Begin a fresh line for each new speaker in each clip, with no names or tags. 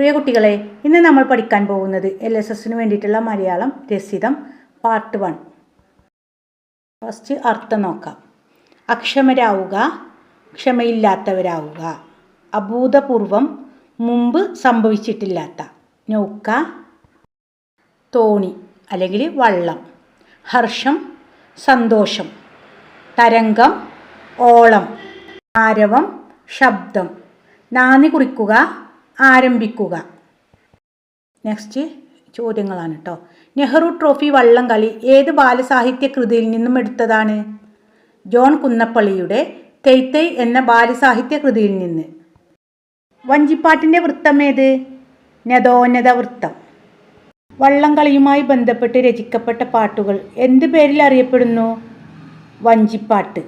പ്രിയ കുട്ടികളെ ഇന്ന് നമ്മൾ പഠിക്കാൻ പോകുന്നത് എൽ എസ് എസിന് വേണ്ടിയിട്ടുള്ള മലയാളം രസിതം പാർട്ട് വൺ ഫസ്റ്റ് അർത്ഥം നോക്കാം. അക്ഷമരാവുക ക്ഷമയില്ലാത്തവരാവുക. അഭൂതപൂർവം മുമ്പ് സംഭവിച്ചിട്ടില്ലാത്ത. നൗക്ക തോണി അല്ലെങ്കിൽ വള്ളം. ഹർഷം സന്തോഷം. തരംഗം ഓളം. ആരവം ശബ്ദം. നാന്ദി കുറിക്കുക ആരംഭിക്കുക. നെക്സ്റ്റ് ചോദ്യങ്ങളാണ് കേട്ടോ നെഹ്റു ട്രോഫി വള്ളം കളി ഏത് ബാലസാഹിത്യ കൃതിയിൽ നിന്നും എടുത്തതാണ്? ജോൺ കുന്നപ്പള്ളിയുടെ തെയ്ത്തൈ എന്ന ബാലസാഹിത്യ കൃതിയിൽ നിന്ന്. വഞ്ചിപ്പാട്ടിന്റെ വൃത്തം ഏത്? നദോന്നത വൃത്തം. വള്ളംകളിയുമായി ബന്ധപ്പെട്ട് രചിക്കപ്പെട്ട പാട്ടുകൾ എന്ത് പേരിൽ അറിയപ്പെടുന്നു? വഞ്ചിപ്പാട്ട്.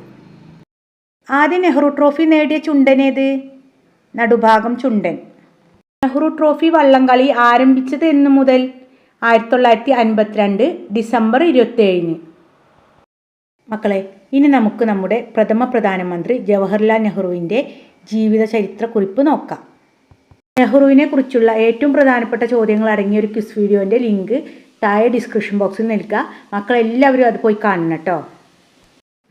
ആദ്യ നെഹ്റു ട്രോഫി നേടിയ ചുണ്ടനേത് നടുഭാഗം ചുണ്ടൻ. നെഹ്റു ട്രോഫി വള്ളംകളി ആരംഭിച്ചത് എന്നു മുതൽ ആയിരത്തി തൊള്ളായിരത്തി അൻപത്തിരണ്ട് ഡിസംബർ ഇരുപത്തേഴിന് മക്കളെ ഇനി നമുക്ക് നമ്മുടെ പ്രഥമ പ്രധാനമന്ത്രി ജവഹർലാൽ നെഹ്റുവിന്റെ ജീവിത ചരിത്ര കുറിപ്പ് നോക്കാം. നെഹ്റുവിനെ കുറിച്ചുള്ള ഏറ്റവും പ്രധാനപ്പെട്ട ചോദ്യങ്ങൾ അടങ്ങിയ ഒരു ക്വിസ് വീഡിയോന്റെ ലിങ്ക് താഴെ ഡിസ്ക്രിപ്ഷൻ ബോക്സിൽ നൽകുക മക്കളെല്ലാവരും അത് പോയി കാണണം കേട്ടോ.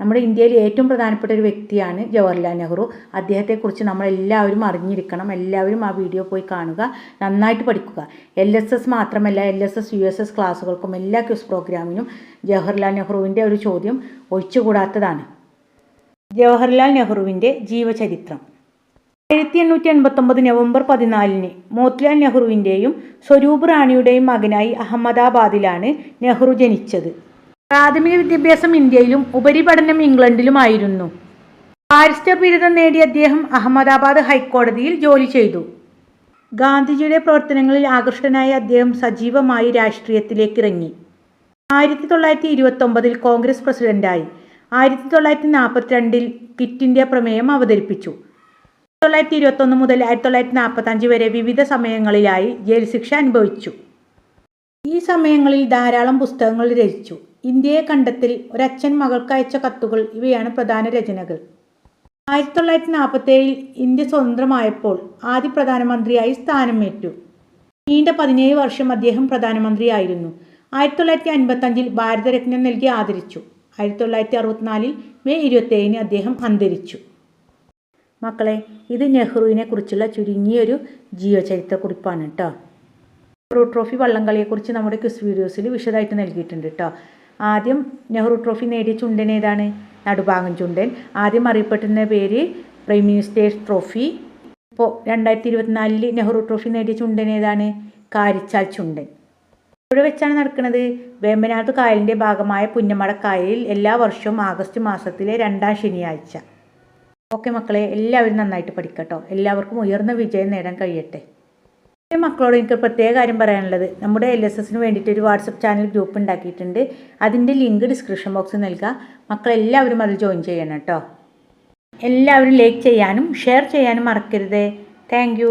നമ്മുടെ ഇന്ത്യയിലെ ഏറ്റവും പ്രധാനപ്പെട്ട ഒരു വ്യക്തിയാണ് ജവഹർലാൽ നെഹ്റു. അദ്ദേഹത്തെക്കുറിച്ച് നമ്മളെല്ലാവരും അറിഞ്ഞിരിക്കണം. എല്ലാവരും ആ വീഡിയോ പോയി കാണുക. നന്നായിട്ട് പഠിക്കുക. എൽ എസ് എസ് മാത്രമല്ല L S S U S S ക്ലാസ്സുകൾക്കും എല്ലാ ക്വിസ് പ്രോഗ്രാമിനും ജവഹർലാൽ നെഹ്റുവിന്റെ ഒരു ചോദ്യം ഒഴിച്ചുകൂടാത്തതാണ്. ജവഹർലാൽ നെഹ്റുവിന്റെ ജീവചരിത്രം. ആയിരത്തി എണ്ണൂറ്റി എൺപത്തൊമ്പത് നവംബർ പതിനാലിന് മോത്തിലാൽ നെഹ്റുവിന്റെയും സ്വരൂപ് റാണിയുടെയും മകനായി അഹമ്മദാബാദിലാണ് നെഹ്റു ജനിച്ചത്. പ്രാഥമിക വിദ്യാഭ്യാസം ഇന്ത്യയിലും ഉപരിപഠനം ഇംഗ്ലണ്ടിലുമായിരുന്നു. ബാരിസ്റ്റർ ബിരുദം നേടിയ അദ്ദേഹം അഹമ്മദാബാദ് ഹൈക്കോടതിയിൽ ജോലി ചെയ്തു. ഗാന്ധിജിയുടെ പ്രവർത്തനങ്ങളിൽ ആകൃഷ്ടനായ അദ്ദേഹം സജീവമായി രാഷ്ട്രീയത്തിലേക്ക് ഇറങ്ങി ആയിരത്തി തൊള്ളായിരത്തി ഇരുപത്തൊമ്പതിൽ കോൺഗ്രസ് പ്രസിഡന്റായി. ആയിരത്തി തൊള്ളായിരത്തി നാൽപ്പത്തിരണ്ടിൽ ക്വിറ്റ് ഇന്ത്യ പ്രമേയം അവതരിപ്പിച്ചു. തൊള്ളായിരത്തി ഇരുപത്തൊന്ന് മുതൽ ആയിരത്തി തൊള്ളായിരത്തി നാൽപ്പത്തഞ്ച് വരെ വിവിധ സമയങ്ങളിലായി ജയിൽ ശിക്ഷ അനുഭവിച്ചു. ഈ സമയങ്ങളിൽ ധാരാളം പുസ്തകങ്ങൾ രചിച്ചു. ഇന്ത്യയെ കണ്ടെത്തിൽ ഒരച്ഛൻ മകൾക്ക് അയച്ച കത്തുകൾ ഇവയാണ് പ്രധാന രചനകൾ. ആയിരത്തി തൊള്ളായിരത്തി നാൽപ്പത്തേഴിൽ ഇന്ത്യ സ്വതന്ത്രമായപ്പോൾ ആദ്യ പ്രധാനമന്ത്രിയായി സ്ഥാനമേറ്റു. നീണ്ട പതിനേഴ് വർഷം അദ്ദേഹം പ്രധാനമന്ത്രിയായിരുന്നു. ആയിരത്തി തൊള്ളായിരത്തി അൻപത്തഞ്ചിൽ ഭാരതരത്നം നൽകി ആദരിച്ചു. ആയിരത്തി തൊള്ളായിരത്തി അറുപത്തിനാലിൽ മെയ് ഇരുപത്തേഴിന് അദ്ദേഹം അന്തരിച്ചു. മക്കളെ ഇത് നെഹ്റുവിനെ കുറിച്ചുള്ള ചുരുങ്ങിയൊരു ജീവചരിത്ര കുറിപ്പാണ് കേട്ടോ നെഹ്റു ട്രോഫി വള്ളംകളിയെക്കുറിച്ച് നമ്മുടെ ക്വിസ് വീഡിയോസിൽ വിശദമായിട്ട് നൽകിയിട്ടുണ്ട് കേട്ടോ ആദ്യം നെഹ്റു ട്രോഫി നേടിയ ചുണ്ടൻ ഏതാണ്? നടുഭാഗം ചുണ്ടൻ. ആദ്യം അറിയപ്പെട്ടിരുന്ന പേര് പ്രൈം മിനിസ്റ്റേഴ്സ് ട്രോഫി. ഇപ്പോൾ രണ്ടായിരത്തി ഇരുപത്തിനാലിൽ നെഹ്റു ട്രോഫി നേടിയ ചുണ്ടൻ ഏതാണ്? കാരിച്ചാൽ ചുണ്ടൻ. ഇവിടെ വെച്ചാണ് നടക്കുന്നത്. വേമ്പനാട്ട് കായലിന്റെ ഭാഗമായ പുന്നമടക്കായലിൽ എല്ലാ വർഷവും ആഗസ്റ്റ് മാസത്തിലെ രണ്ടാം ശനിയാഴ്ച. ഓക്കെ മക്കളെ എല്ലാവരും നന്നായിട്ട് പഠിക്കട്ടോ. എല്ലാവർക്കും ഉയർന്ന വിജയം നേടാൻ കഴിയട്ടെ. മക്കളോട് എനിക്ക് പ്രത്യേക കാര്യം പറയാനുള്ളത്. നമ്മുടെ എൽ എസ് എസിന് വേണ്ടിയിട്ട് ഒരു വാട്സപ്പ് ചാനൽ ഗ്രൂപ്പ് ഉണ്ടാക്കിയിട്ടുണ്ട്. അതിന്റെ ലിങ്ക് ഡിസ്ക്രിപ്ഷൻ ബോക്സിൽ നൽകുക മക്കളെല്ലാവരും അതിൽ ജോയിൻ ചെയ്യണം കേട്ടോ. എല്ലാവരും ലൈക്ക് ചെയ്യാനും ഷെയർ ചെയ്യാനും മറക്കരുത്. താങ്ക്